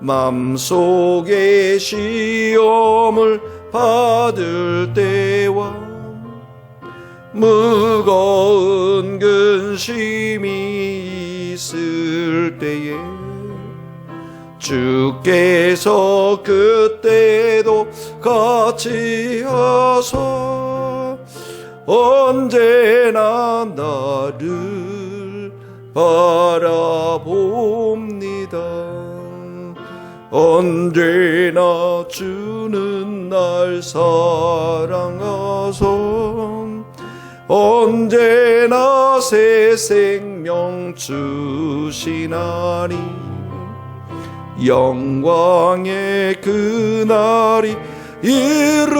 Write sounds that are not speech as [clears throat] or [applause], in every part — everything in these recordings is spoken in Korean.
맘속에 시험을 받을 때와 무거운 근심이 있을 때에 주께서 그때도 같이 하사 언제나 나를 바라봅니다. 언제나 주는 날 사랑하소 언제나 새 생명 주시나니 영광의 그날이 이르도록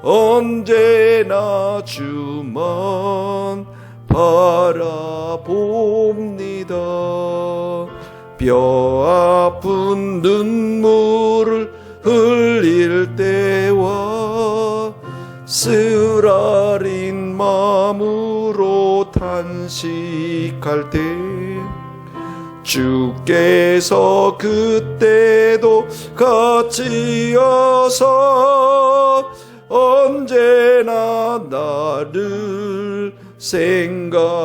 언제나 주만 바라봅니다. 뼈 아픈 눈물을 흘릴 때와 쓰라린 마음으로 탄식할 때 주께서 그때도 같이 여서 언제나 나를 생각하시네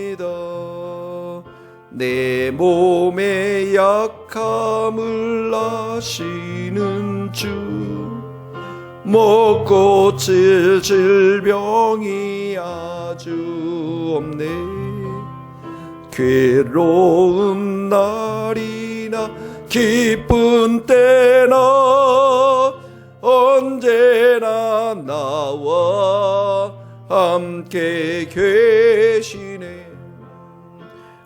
내 몸의 약함을 아시는 주 먹고 칠 질병이 아주 없네. 괴로운 날이나 기쁜 때나 언제나 나와 함께 계시네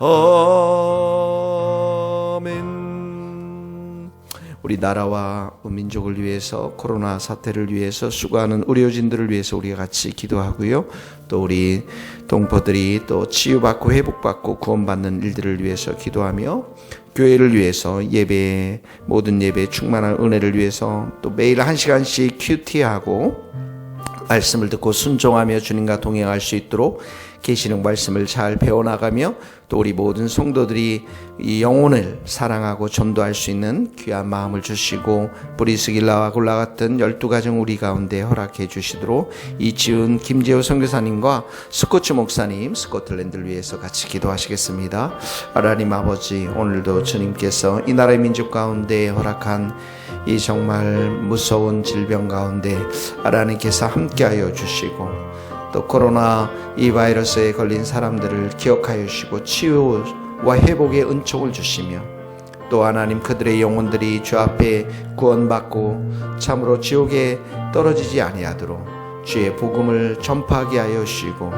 아멘. 우리 나라와 민족을 위해서 코로나 사태를 위해서 수고하는 의료진들을 위해서 우리가 같이 기도하고요. 또 우리 동포들이 또 치유받고 회복받고 구원받는 일들을 위해서 기도하며 교회를 위해서 예배 모든 예배 충만한 은혜를 위해서 또 매일 한 시간씩 큐티하고 말씀을 듣고 순종하며 주님과 동행할 수 있도록 계시는 말씀을 잘 배워나가며 또 우리 모든 성도들이 이 영혼을 사랑하고 전도할 수 있는 귀한 마음을 주시고 브리스길라와 골라 같은 열두 가정 우리 가운데 허락해 주시도록 이지훈 김재호 선교사님과 스코츠 목사님 스코틀랜드를 위해서 같이 기도하시겠습니다. 하나님 아버지 오늘도 주님께서 이 나라의 민족 가운데 허락한 이 정말 무서운 질병 가운데 하나님께서 함께하여 주시고 또 코로나 이 바이러스에 걸린 사람들을 기억하여 주시고 치유와 회복의 은총을 주시며 또 하나님 그들의 영혼들이 주 앞에 구원받고 참으로 지옥에 떨어지지 아니하도록 주의 복음을 전파하게 하여 주시고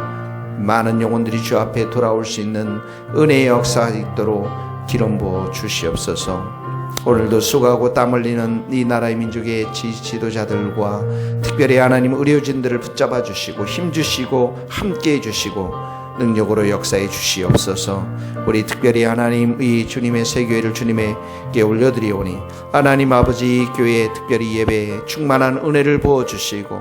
많은 영혼들이 주 앞에 돌아올 수 있는 은혜의 역사가 있도록 기름 부어 주시옵소서. 오늘도 수고하고 땀 흘리는 이 나라의 민족의 지, 지도자들과 특별히 하나님 의료진들을 붙잡아 주시고 힘 주시고 함께 해 주시고 능력으로 역사해 주시옵소서. 우리 특별히 하나님 이 주님의 새 교회를 주님에게 올려드리오니 하나님 아버지 교회 특별히 예배에 충만한 은혜를 부어 주시고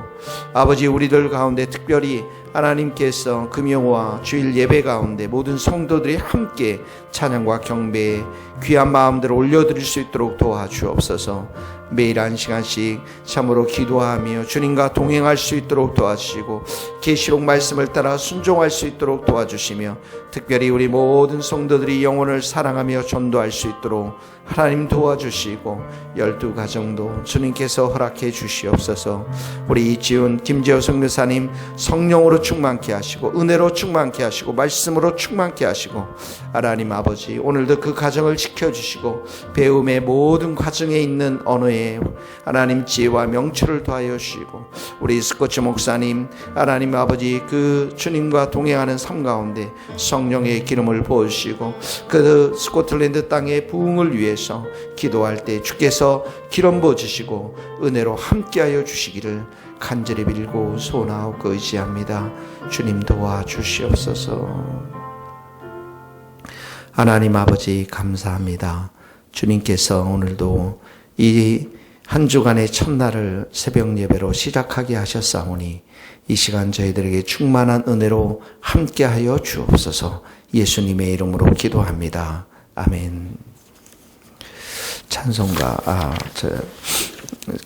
아버지 우리들 가운데 특별히 하나님께서 금요와 주일 예배 가운데 모든 성도들이 함께 찬양과 경배에 귀한 마음들을 올려드릴 수 있도록 도와주옵소서. 매일 한 시간씩 참으로 기도하며 주님과 동행할 수 있도록 도와주시고 계시록 말씀을 따라 순종할 수 있도록 도와주시며 특별히 우리 모든 성도들이 영혼을 사랑하며 전도할 수 있도록 하나님 도와주시고 열두 가정도 주님께서 허락해 주시옵소서 우리 이지훈 김재호 성교사님 성령으로 충만케 하시고 은혜로 충만케 하시고 말씀으로 충만케 하시고 하나님 아버 지 오늘도 그 가정을 지켜주시고 배움의 모든 과정에 있는 언어에 하나님 지혜와 명철을 더하여 주시고 우리 스코치 목사님 하나님 아버지 그 주님과 동행하는 삶 가운데 성령의 기름을 부어주시고 그 스코틀랜드 땅의 부흥을 위해서 기도할 때 주께서 기름 부어주시고 은혜로 함께하여 주시기를 간절히 빌고 소원하고 의지합니다. 주님 도와주시옵소서 하나님 아버지 감사합니다. 주님께서 오늘도 이 한 주간의 첫날을 새벽 예배로 시작하게 하셨사오니 이 시간 저희들에게 충만한 은혜로 함께하여 주옵소서 예수님의 이름으로 기도합니다. 아멘. 찬송가, 아, 저,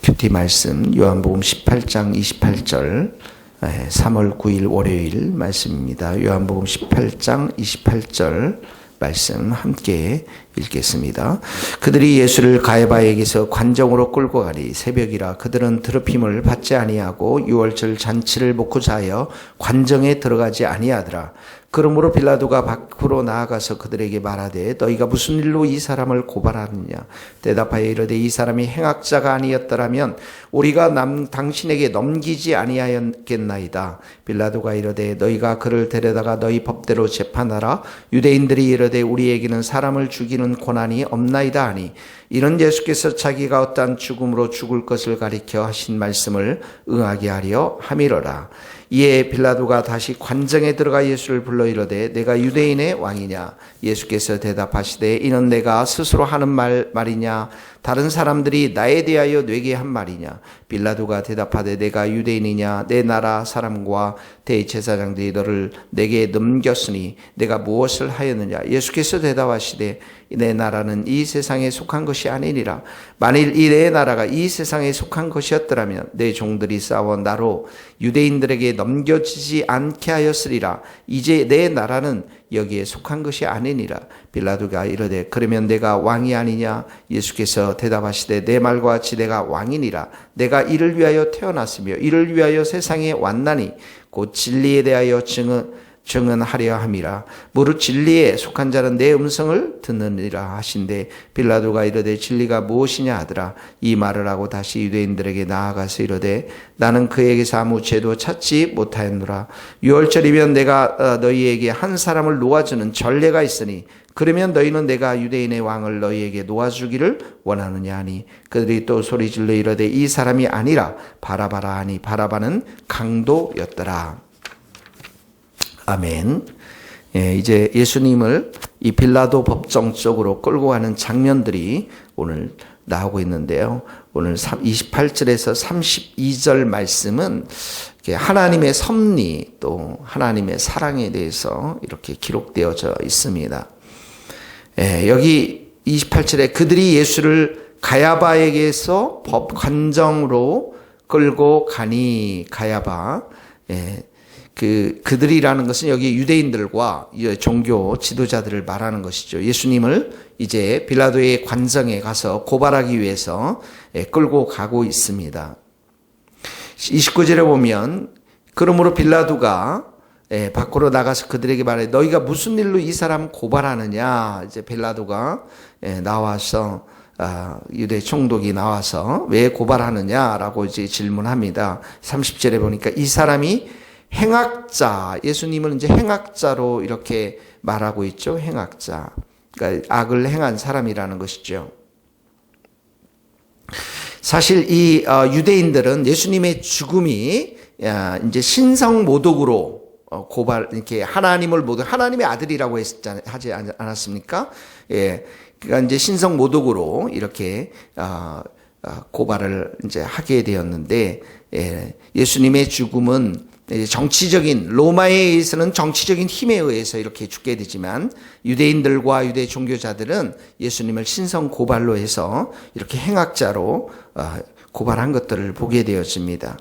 큐티 말씀, 요한복음 18장 28절, 3월 9일 월요일 말씀입니다. 요한복음 18장 28절, 말씀 함께 읽겠습니다. 그들이 예수를 가야바에게서 관정으로 끌고 가리 새벽이라 그들은 드럽힘을 받지 아니하고 유월절 잔치를 먹고자 하여 관정에 들어가지 아니하더라. 그러므로 빌라도가 밖으로 나아가서 그들에게 말하되 너희가 무슨 일로 이 사람을 고발하느냐? 대답하여 이르되 이 사람이 행악자가 아니었더라면 우리가 남 당신에게 넘기지 아니하였겠나이다. 빌라도가 이르되 너희가 그를 데려다가 너희 법대로 재판하라. 유대인들이 이르되 우리에게는 사람을 죽이는 권한이 없나이다 하니 이런 예수께서 자기가 어떠한 죽음으로 죽을 것을 가리켜 하신 말씀을 응하게 하려 함이로라 이에 빌라도가 다시 관정에 들어가 예수를 불러 이르되 내가 유대인의 왕이냐? 예수께서 대답하시되 이는 내가 스스로 하는 말 말이냐 다른 사람들이 나에 대하여 뇌게 한 말이냐? 빌라도가 대답하되 내가 유대인이냐? 내 나라 사람과 대제사장들이 너를 내게 넘겼으니 내가 무엇을 하였느냐? 예수께서 대답하시되 내 나라는 이 세상에 속한 것이 아니니라. 만일 이 내 나라가 이 세상에 속한 것이었더라면 내 종들이 싸워 나로 유대인들에게 넘겨지지 않게 하였으리라. 이제 내 나라는 여기에 속한 것이 아니니라. 빌라도가 이르되 그러면 내가 왕이 아니냐? 예수께서 대답하시되 내 말과 같이 내가 왕이니라. 내가 이를 위하여 태어났으며 이를 위하여 세상에 왔나니 곧 진리에 대하여 증언 증언하려 함이라. 무릇 진리에 속한 자는 내 음성을 듣느니라 하신데 빌라도가 이르되 진리가 무엇이냐 하더라. 이 말을 하고 다시 유대인들에게 나아가서 이르되 나는 그에게서 아무 죄도 찾지 못하였노라. 유월절이면 내가 어, 너희에게 한 사람을 놓아주는 전례가 있으니 그러면 너희는 내가 유대인의 왕을 너희에게 놓아주기를 원하느냐 하니 그들이 또 소리질러 이르되 이 사람이 아니라 바라바라 하니 바라바는 강도였더라 아멘. 예, 이제 예수님을 이 빌라도 법정 쪽으로 끌고 가는 장면들이 오늘 나오고 있는데요. 오늘 28절에서 32절 말씀은 하나님의 섭리 또 하나님의 사랑에 대해서 이렇게 기록되어져 있습니다. 예, 여기 28절에 그들이 예수를 가야바에게서 법 관정으로 끌고 가니 가야바 예, 그 그들이라는 것은 여기 유대인들과 종교 지도자들을 말하는 것이죠. 예수님을 이제 빌라도의 관성에 가서 고발하기 위해서 예, 끌고 가고 있습니다. 29절에 보면 그러므로 빌라도가 예, 밖으로 나가서 그들에게 말해 너희가 무슨 일로 이 사람 고발하느냐 이제 빌라도가 예, 나와서 아, 유대 총독이 나와서 왜 고발하느냐라고 이제 질문합니다. 30절에 보니까 이 사람이 행악자, 예수님은 이제 행악자로 이렇게 말하고 있죠. 행악자. 그러니까 악을 행한 사람이라는 것이죠. 사실 이 어, 유대인들은 예수님의 죽음이 이제 신성 모독으로 어, 고발 이렇게 하나님을 모독 하나님의 아들이라고 했잖아요 하지 않았습니까? 예, 그러니까 이제 신성 모독으로 이렇게 어, 고발을 이제 하게 되었는데 예, 예수님의 죽음은 정치적인 로마에 의해서는 정치적인 힘에 의해서 이렇게 죽게 되지만 유대인들과 유대 종교자들은 예수님을 신성 고발로 해서 이렇게 행악자로 어, 고발한 것들을 보게 되었습니다.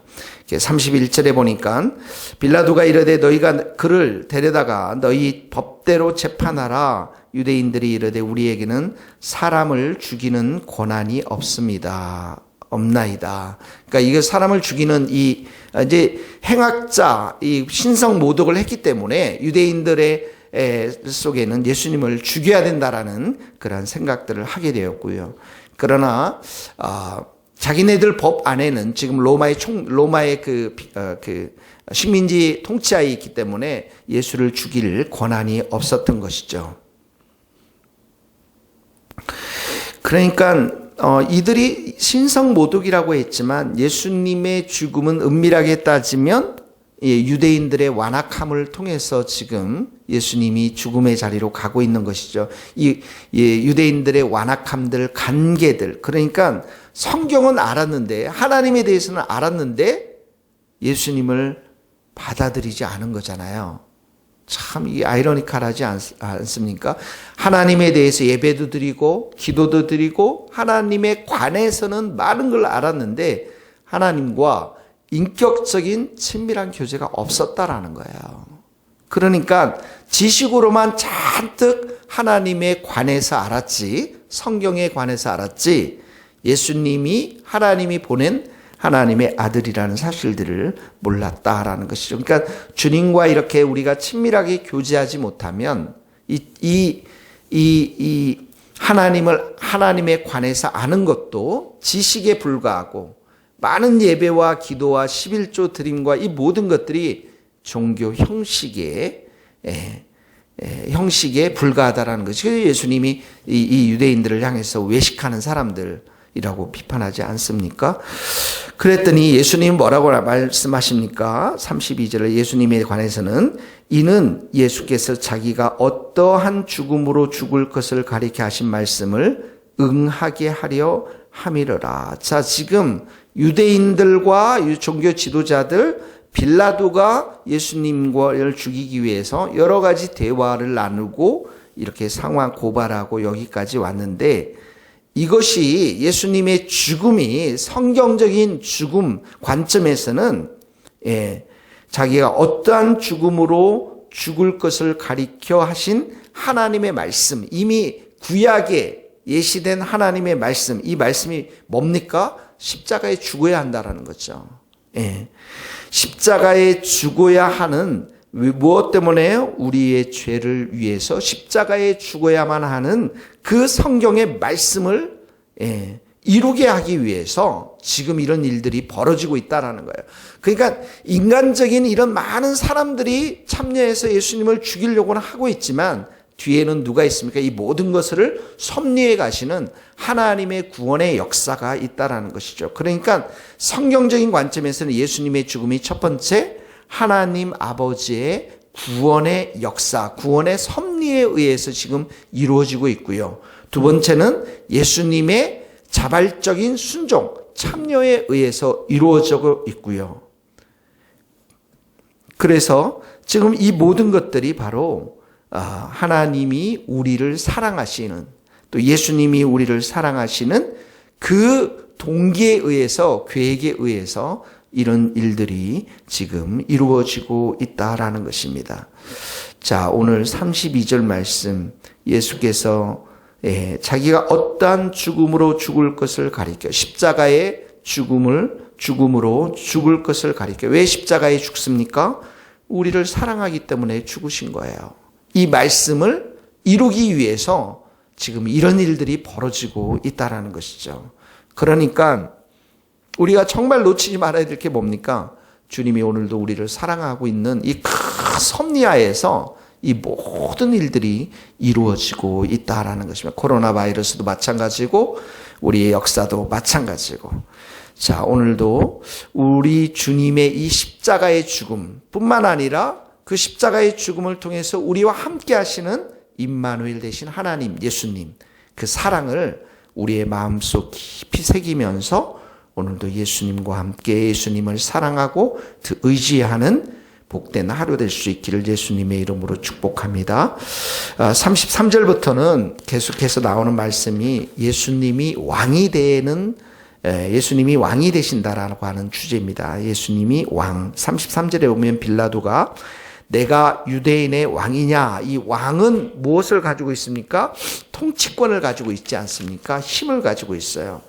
31절에 보니까 빌라도가 이르되 너희가 그를 데려다가 너희 법대로 재판하라 유대인들이 이르되 우리에게는 사람을 죽이는 권한이 없습니다. 없나이다. 그러니까 이게 사람을 죽이는 이 이제 행악자 이 신성 모독을 했기 때문에 유대인들의 속에는 예수님을 죽여야 된다라는 그런 생각들을 하게 되었고요. 그러나 어, 자기네들 법 안에는 지금 로마의 총 로마의 그, 어, 그 식민지 통치하에 있기 때문에 예수를 죽일 권한이 없었던 것이죠. 그러니까 어, 이들이 신성 모독이라고 했지만 예수님의 죽음은 은밀하게 따지면 예, 유대인들의 완악함을 통해서 지금 예수님이 죽음의 자리로 가고 있는 것이죠. 이 예, 유대인들의 완악함들, 간계들. 그러니까 성경은 알았는데 하나님에 대해서는 알았는데 예수님을 받아들이지 않은 거잖아요. 참 이 아이러니컬하지 않습니까? 하나님에 대해서 예배도 드리고 기도도 드리고 하나님에 관해서는 많은 걸 알았는데 하나님과 인격적인 친밀한 교제가 없었다라는 거예요. 그러니까 지식으로만 잔뜩 하나님에 관해서 알았지, 성경에 관해서 알았지, 예수님이 하나님이 보낸 하나님의 아들이라는 사실들을 몰랐다라는 것이죠. 그러니까 주님과 이렇게 우리가 친밀하게 교제하지 못하면 이, 이, 이, 이 하나님을 하나님에 관해서 아는 것도 지식에 불과하고 많은 예배와 기도와 11조 드림과 이 모든 것들이 종교 형식에 에, 에, 형식에 불과하다라는 것이 예수님이 이, 이 유대인들을 향해서 외식하는 사람들 이라고 비판하지 않습니까? 그랬더니 예수님 뭐라고 말씀하십니까? 32절에 예수님에 관해서는 이는 예수께서 자기가 어떠한 죽음으로 죽을 것을 가리켜 하신 말씀을 응하게 하려 함이러라. 자, 지금 유대인들과 종교 지도자들 빌라도가 예수님과를 죽이기 위해서 여러 가지 대화를 나누고 이렇게 상황 고발하고 여기까지 왔는데 이것이 예수님의 죽음이 성경적인 죽음 관점에서는 예, 자기가 어떠한 죽음으로 죽을 것을 가리켜 하신 하나님의 말씀, 이미 구약에 예시된 하나님의 말씀, 이 말씀이 뭡니까? 십자가에 죽어야 한다라는 거죠. 예. 십자가에 죽어야 하는 무엇 때문에 우리의 죄를 위해서 십자가에 죽어야만 하는 그 성경의 말씀을 예, 이루게 하기 위해서 지금 이런 일들이 벌어지고 있다라는 거예요. 그러니까 인간적인 이런 많은 사람들이 참여해서 예수님을 죽이려고는 하고 있지만 뒤에는 누가 있습니까? 이 모든 것을 섭리해 가시는 하나님의 구원의 역사가 있다라는 것이죠. 그러니까 성경적인 관점에서는 예수님의 죽음이 첫 번째 하나님 아버지의 구원의 역사, 구원의 섭리에 의해서 지금 이루어지고 있고요. 두 번째는 예수님의 자발적인 순종, 참여에 의해서 이루어지고 있고요. 그래서 지금 이 모든 것들이 바로 아, 하나님이 우리를 사랑하시는 또 예수님이 우리를 사랑하시는 그 동기에 의해서 계획에 의해서 이런 일들이 지금 이루어지고 있다라는 것입니다. 자, 오늘 32절 말씀 예수께서 예, 자기가 어떠한 죽음으로 죽을 것을 가리켜 십자가의 죽음을 죽음으로 죽을 것을 가리켜 왜 십자가에 죽습니까? 우리를 사랑하기 때문에 죽으신 거예요. 이 말씀을 이루기 위해서 지금 이런 일들이 벌어지고 있다라는 것이죠. 그러니까 우리가 정말 놓치지 말아야 될 게 뭡니까? 주님이 오늘도 우리를 사랑하고 있는 이 큰 섭리하에서 이 모든 일들이 이루어지고 있다라는 것입니다. 코로나 바이러스도 마찬가지고 우리의 역사도 마찬가지고 자, 오늘도 우리 주님의 이 십자가의 죽음뿐만 아니라 그 십자가의 죽음을 통해서 우리와 함께 하시는 임마누엘 대신 하나님 예수님 그 사랑을 우리의 마음속 깊이 새기면서 오늘도 예수님과 함께 예수님을 사랑하고 의지하는 복된 하루 될 수 있기를 예수님의 이름으로 축복합니다. 33절부터는 계속해서 나오는 말씀이 예수님이 왕이 되는 예수님이 왕이 되신다라고 하는 주제입니다. 예수님이 왕. 33절에 보면 빌라도가 내가 유대인의 왕이냐? 이 왕은 무엇을 가지고 있습니까? 통치권을 가지고 있지 않습니까? 힘을 가지고 있어요.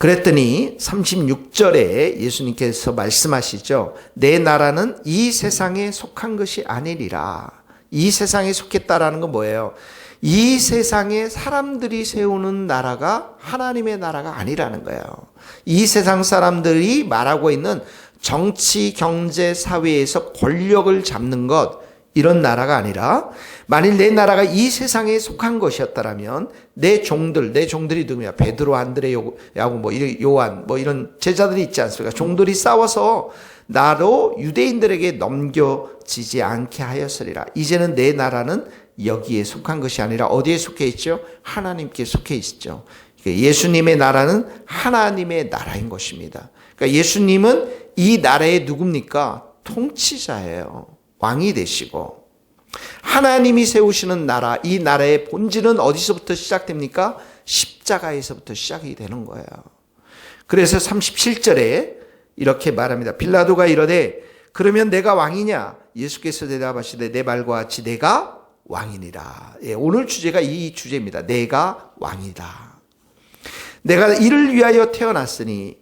그랬더니 36절에 예수님께서 말씀하시죠. 내 나라는 이 세상에 속한 것이 아니리라. 이 세상에 속했다라는 건 뭐예요? 이 세상에 사람들이 세우는 나라가 하나님의 나라가 아니라는 거예요. 이 세상 사람들이 말하고 있는 정치, 경제, 사회에서 권력을 잡는 것, 이런 나라가 아니라 만일 내 나라가 이 세상에 속한 것이었다라면 내 종들 내 종들이 누구냐? 베드로 안드레 야고 뭐 요한 뭐 이런 제자들이 있지 않습니까? 종들이 싸워서 나로 유대인들에게 넘겨지지 않게 하였으리라. 이제는 내 나라는 여기에 속한 것이 아니라 어디에 속해 있죠? 하나님께 속해 있죠. 그러니까 예수님의 나라는 하나님의 나라인 것입니다. 그러니까 예수님은 이 나라의 누굽니까? 통치자예요 왕이 되시고 하나님이 세우시는 나라, 이 나라의 본질은 어디서부터 시작됩니까? 십자가에서부터 시작이 되는 거예요. 그래서 37절에 이렇게 말합니다. 빌라도가 이러되 그러면 내가 왕이냐? 예수께서 대답하시되 내 말과 같이 내가 왕이니라. 예, 오늘 주제가 이 주제입니다. 내가 왕이다. 내가 이를 위하여 태어났으니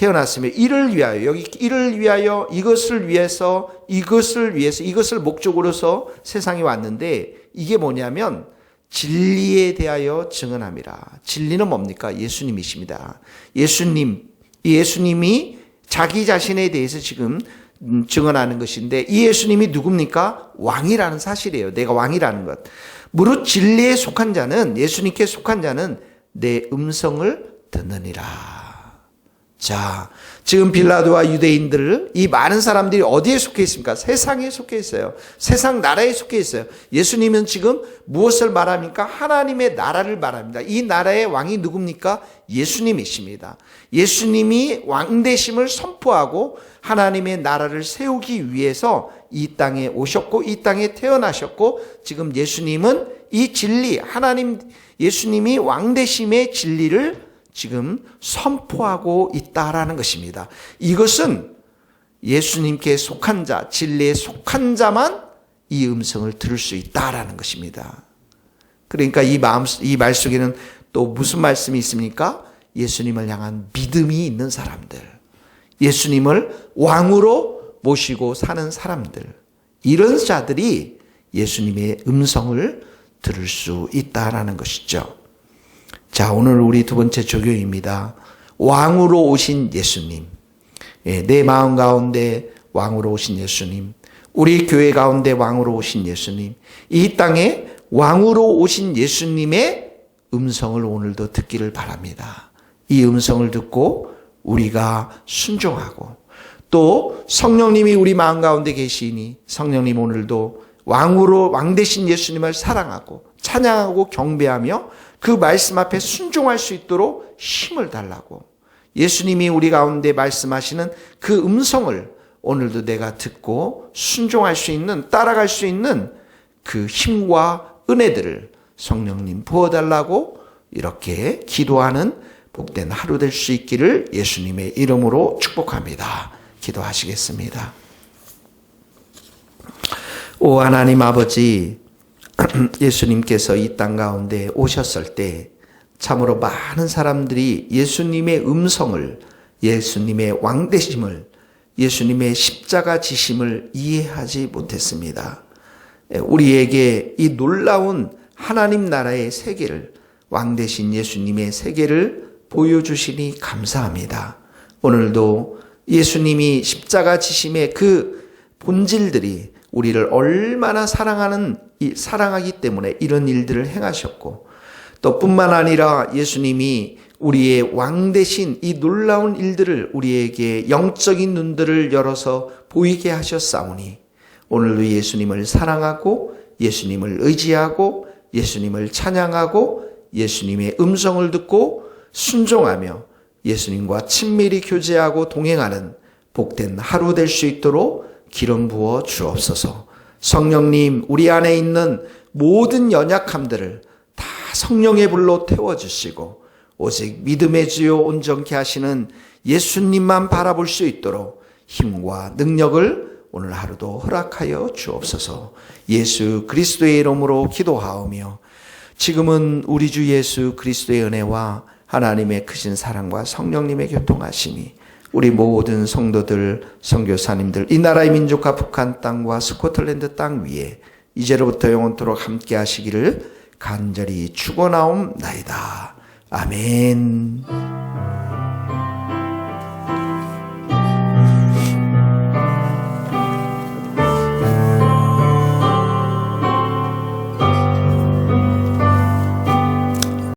태어났으며 이를 위하여 여기 이를 위하여 이것을 위해서 이것을 위해서 이것을 목적으로서 세상에 왔는데 이게 뭐냐면 진리에 대하여 증언함이라. 진리는 뭡니까? 예수님이십니다. 예수님, 예수님이 자기 자신에 대해서 지금 증언하는 것인데 이 예수님이 누굽니까? 왕이라는 사실이에요. 내가 왕이라는 것. 무릇 진리에 속한 자는 예수님께 속한 자는 내 음성을 듣느니라. 자, 지금 빌라도와 유대인들, 이 많은 사람들이 어디에 속해 있습니까? 세상에 속해 있어요. 세상 나라에 속해 있어요. 예수님은 지금 무엇을 말합니까? 하나님의 나라를 말합니다. 이 나라의 왕이 누굽니까? 예수님이십니다. 예수님이 왕대심을 선포하고 하나님의 나라를 세우기 위해서 이 땅에 오셨고, 이 땅에 태어나셨고, 지금 예수님은 이 진리, 하나님, 예수님이 왕대심의 진리를 지금 선포하고 있다라는 것입니다. 이것은 예수님께 속한 자, 진리에 속한 자만 이 음성을 들을 수 있다라는 것입니다. 그러니까 이 마음, 이 말 속에는 또 무슨 말씀이 있습니까? 예수님을 향한 믿음이 있는 사람들. 예수님을 왕으로 모시고 사는 사람들. 이런 자들이 예수님의 음성을 들을 수 있다라는 것이죠. 자, 오늘 우리 두 번째 조교입니다. 왕으로 오신 예수님. 예, 내 마음 가운데 왕으로 오신 예수님. 우리 교회 가운데 왕으로 오신 예수님. 이 땅에 왕으로 오신 예수님의 음성을 오늘도 듣기를 바랍니다. 이 음성을 듣고 우리가 순종하고 또 성령님이 우리 마음 가운데 계시니 성령님 오늘도 왕으로 왕 대신 예수님을 사랑하고 찬양하고 경배하며 그 말씀 앞에 순종할 수 있도록 힘을 달라고 예수님이 우리 가운데 말씀하시는 그 음성을 오늘도 내가 듣고 순종할 수 있는 따라갈 수 있는 그 힘과 은혜들을 성령님 부어달라고 이렇게 기도하는 복된 하루 될 수 있기를 예수님의 이름으로 축복합니다. 기도하시겠습니다. 오 하나님 아버지 [clears throat] 예수님께서 이 땅 가운데 오셨을 때 참으로 많은 사람들이 예수님의 음성을 예수님의 왕대심을 예수님의 십자가 지심을 이해하지 못했습니다. 우리에게 이 놀라운 하나님 나라의 세계를 왕대신 예수님의 세계를 보여주시니 감사합니다. 오늘도 예수님이 십자가 지심의 그 본질들이 우리를 얼마나 사랑하는 사랑하기 때문에 이런 일들을 행하셨고 또 뿐만 아니라 예수님이 우리의 왕 대신 이 놀라운 일들을 우리에게 영적인 눈들을 열어서 보이게 하셨사오니 오늘도 예수님을 사랑하고 예수님을 의지하고 예수님을 찬양하고 예수님의 음성을 듣고 순종하며 예수님과 친밀히 교제하고 동행하는 복된 하루 될 수 있도록 기름 부어 주옵소서. 성령님, 우리 안에 있는 모든 연약함들을 다 성령의 불로 태워주시고, 오직 믿음의 주요 온전케 하시는 예수님만 바라볼 수 있도록 힘과 능력을 오늘 하루도 허락하여 주옵소서. 예수 그리스도의 이름으로 기도하오며 지금은 우리 주 예수 그리스도의 은혜와 하나님의 크신 사랑과 성령님의 교통하심이 우리 모든 성도들, 선교사님들, 이 나라의 민족과 북한 땅과 스코틀랜드 땅 위에 이제로부터 영원토록 함께 하시기를 간절히 축원하옵나이다. 아멘.